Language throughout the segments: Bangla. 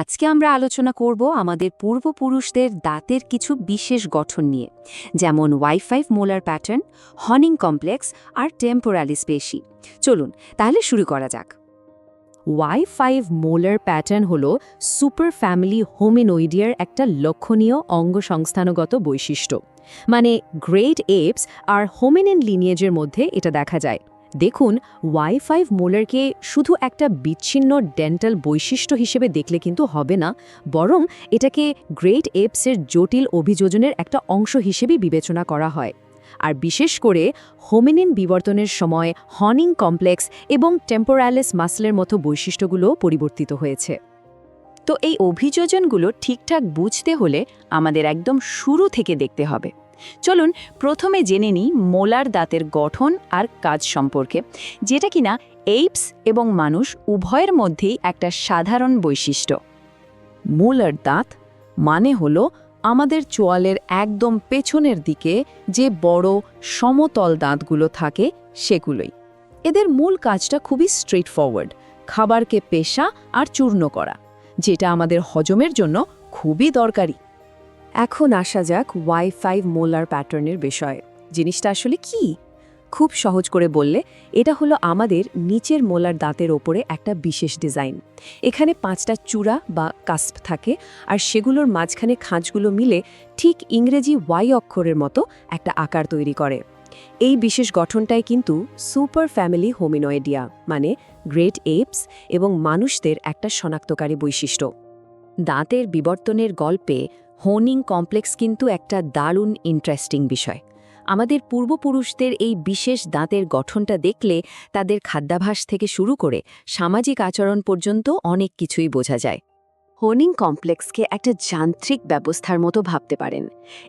আজকে আমরা আলোচনা করব আমাদের পূর্বপুরুষদের দাঁতের কিছু বিশেষ গঠন নিয়ে, যেমন Y five molar pattern, honing complex আর টেম্পোরালিস পেশি চলুন, তাহলে শুরু করা যাক। ওয়াই ফাইভ মোলার প্যাটার্ন হল সুপার ফ্যামিলি হোমিনোইডিয়ার একটা লক্ষণীয় অঙ্গসংস্থানগত বৈশিষ্ট্য। মানে গ্রেট এপস আর হোমিনিন লিনিয়েজের মধ্যে এটা দেখা যায়। দেখুন ওয়াই ফাইভ মোলারকে শুধু একটা বিচ্ছিন্ন ডেন্টাল বৈশিষ্ট্য হিসেবে দেখলে কিন্তু হবে না, বরং এটাকে গ্রেট এপসের জটিল অভিযোজনের একটা অংশ হিসেবেই বিবেচনা করা হয়। আর বিশেষ করে হোমিনিন বিবর্তনের সময় হনিং কমপ্লেক্স এবং টেম্পোরালিস মাসলের মতো বৈশিষ্ট্যগুলো পরিবর্তিত হয়েছে। তো এই অভিযোজনগুলো ঠিকঠাক বুঝতে হলে আমাদের একদম শুরু থেকে দেখতে হবে। চলুন প্রথমে জেনে নিই মোলার দাঁতের গঠন আর কাজ সম্পর্কে, যেটা কিনা এইপস এবং মানুষ উভয়ের মধ্যেই একটা সাধারণ বৈশিষ্ট্য। মোলার দাঁত মানে হলো আমাদের চোয়ালের একদম পেছনের দিকে যে বড় সমতল দাঁতগুলো থাকে সেগুলোই। এদের মূল কাজটা খুবই স্ট্রেট ফরওয়ার্ড খাবারকে পেশা আর চূর্ণ করা, যেটা আমাদের হজমের জন্য খুবই দরকারি। এখন আসা যাক ওয়াই ফাইভ মোলার প্যাটার্নের বিষয়ে। জিনিসটা আসলে কি? খুব সহজ করে বললে, এটা হলো আমাদের নিচের মোলার দাঁতের ওপরে একটা বিশেষ ডিজাইন। এখানে পাঁচটা চূড়া বা কাস্প থাকে, আর সেগুলোর মাঝখানে খাঁজগুলো মিলে ঠিক ইংরেজি ওয়াই অক্ষরের মতো একটা আকার তৈরি করে। এই বিশেষ গঠনটাই কিন্তু সুপার ফ্যামিলি হোমিনোয়েডিয়া মানে গ্রেট এপস এবং মানুষদের একটা শনাক্তকারী বৈশিষ্ট্য। দাঁতের বিবর্তনের গল্পে হোনিং কমপ্লেক্স কিন্তু একটা দারুণ ইন্টারেস্টিং বিষয়। আমাদের পূর্বপুরুষদের এই বিশেষ দাঁতের গঠনটা দেখলে তাদের খাদ্যাভাস থেকে শুরু করে সামাজিক আচরণ পর্যন্ত অনেক কিছুই বোঝা যায়। হোনিং কমপ্লেক্সকে একটা যান্ত্রিক ব্যবস্থার মতো ভাবতে পারেন।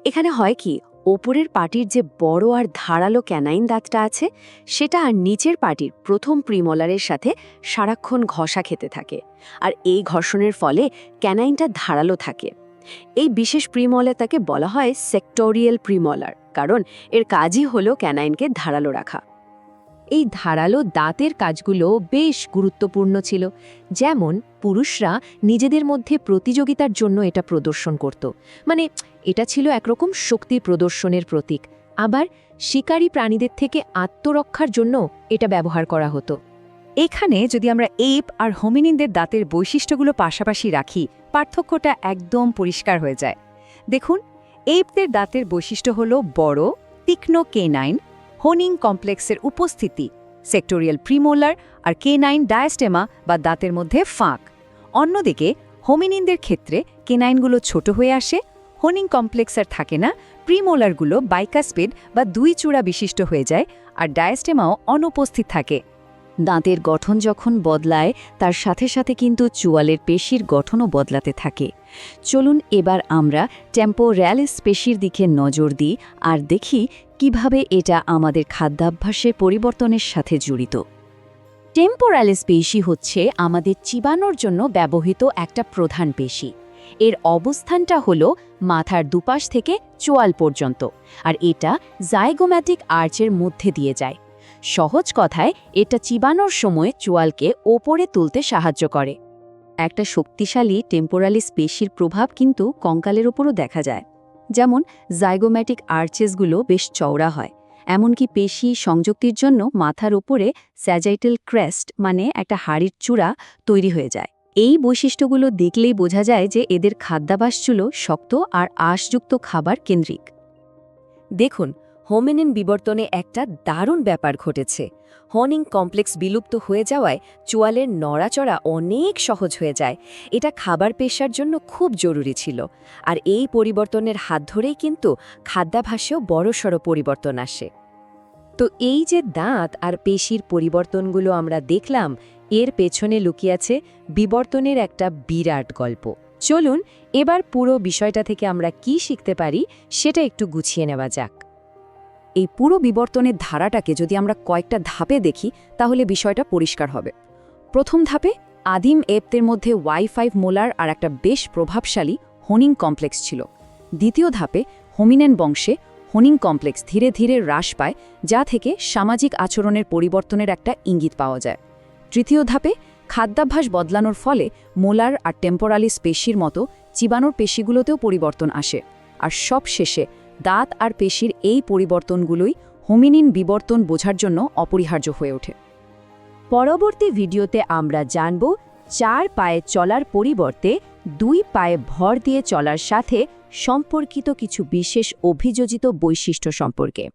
এখানে হয় কি, ওপরের পাটির যে বড় আর ধারালো ক্যানাইন দাঁতটা আছে, সেটা আর নিচের পাটির প্রথম প্রিমলারের সাথে সারাক্ষণ ঘষা খেতে থাকে। আর এই ঘর্ষণের ফলে ক্যানাইনটা ধারালো থাকে। এই বিশেষ প্রিমলার তাকে বলা হয় সেক্টোরিয়াল প্রিমলার কারণ এর কাজই হলো ক্যানাইনকে ধারালো রাখা। এই ধারালো দাঁতের কাজগুলো বেশ গুরুত্বপূর্ণ ছিল, যেমন পুরুষরা নিজেদের মধ্যে প্রতিযোগিতার জন্য এটা প্রদর্শন করত। মানে এটা ছিল একরকম শক্তি প্রদর্শনের প্রতীক, আবার শিকারী প্রাণীদের থেকে আত্মরক্ষার জন্য এটা ব্যবহার করা হতো। এখানে যদি আমরা এপ আর হোমিনিনদের দাঁতের বৈশিষ্ট্যগুলো পাশাপাশি রাখি, পার্থক্যটা একদম পরিষ্কার হয়ে যায়। দেখুন এইপদের দাঁতের বৈশিষ্ট্য হল বড়, তীক্ষ্ণ কেনাইন হোনিং কমপ্লেক্সের উপস্থিতি সেক্টোরিয়াল প্রিমোলার আর কেনাইন ডায়াস্টেমা বা দাঁতের মধ্যে ফাঁক। অন্যদিকে, হোমিনিনদের ক্ষেত্রে কেনাইনগুলো ছোট হয়ে আসে হোনিং কমপ্লেক্স আর থাকে না প্রিমোলারগুলো বাইকাস্পেড বা দুই চূড়া বিশিষ্ট হয়ে যায়, আর ডায়াস্টেমাও অনুপস্থিত থাকে। দাঁতের গঠন যখন বদলায়, তার সাথে সাথে কিন্তু চুয়ালের পেশির গঠনও বদলাতে থাকে। চলুন এবার আমরা টেম্পোর্যালিস পেশির দিকে নজর দিই আর দেখি কীভাবে এটা আমাদের খাদ্যাভ্যাসের পরিবর্তনের সাথে জড়িত। টেম্পোরালিস পেশি হচ্ছে আমাদের চিবানোর জন্য ব্যবহৃত একটা প্রধান পেশি। এর অবস্থানটা হল মাথার দুপাশ থেকে চোয়াল পর্যন্ত, আর এটা জাইগোম্যাটিক আর্চের মধ্যে দিয়ে যায়। সহজ কথায়, এটা চিবানোর সময় চোয়ালকে ওপরে তুলতে সাহায্য করে। একটা শক্তিশালী টেম্পোরালিস পেশির প্রভাব কিন্তু কঙ্কালের ওপরও দেখা যায়। যেমন জাইগোম্যাটিক আর্চেসগুলো বেশ চওড়া হয়, এমনকি পেশি সংযুক্তির জন্য মাথার ওপরে স্যাজাইটেল ক্রেস্ট মানে একটা হাড়ির চূড়া তৈরি হয়ে যায়। এই বৈশিষ্ট্যগুলো দেখলেই বোঝা যায় যে এদের খাদ্যাভাস ছিল শক্ত আর আঁশযুক্ত খাবার কেন্দ্রিক। দেখুন হোমিনিন বিবর্তনে একটা দারুণ ব্যাপার ঘটেছে। হনিং কমপ্লেক্স বিলুপ্ত হয়ে যাওয়ায় চোয়ালের নড়াচড়া অনেক সহজ হয়ে যায়। এটা খাবার পেশার জন্য খুব জরুরি ছিল। আর এই পরিবর্তনের হাত ধরেই কিন্তু খাদ্যাভাসেও বড়সড় পরিবর্তন আসে। তো এই যে দাঁত আর পেশির পরিবর্তনগুলো আমরা দেখলাম, এর পেছনে লুকিয়ে আছে বিবর্তনের একটা বিরাট গল্প। চলুন এবার পুরো বিষয়টা থেকে আমরা কি শিখতে পারি সেটা একটু গুছিয়ে নেওয়া যাক। এই পুরো বিবর্তনের ধারাটাকে যদি আমরা কয়েকটা ধাপে দেখি, তাহলে বিষয়টা পরিষ্কার হবে। প্রথম ধাপে আদিম এপদের মধ্যে ওয়াই ফাইভ মোলার আর একটা বেশ প্রভাবশালী হোনিং কমপ্লেক্স ছিল। দ্বিতীয় ধাপে হোমিনেন বংশে হোনিং কমপ্লেক্স ধীরে ধীরে হ্রাস পায়, যা থেকে সামাজিক আচরণের পরিবর্তনের একটা ইঙ্গিত পাওয়া যায়। তৃতীয় ধাপে খাদ্যাভ্যাস বদলানোর ফলে মোলার আর টেম্পোরালিস পেশির মতো চিবানোর পেশিগুলোতেও পরিবর্তন আসে। আর সব শেষে দাঁত আর পেশির এই পরিবর্তনগুলোই হোমিনিন বিবর্তন বোঝার জন্য অপরিহার্য হয়ে ওঠে। পরবর্তী ভিডিওতে আমরা জানব চার পায়ে চলার পরিবর্তে দুই পায়ে ভর দিয়ে চলার সাথে সম্পর্কিত কিছু বিশেষ অভিযোজিত বৈশিষ্ট্য সম্পর্কে।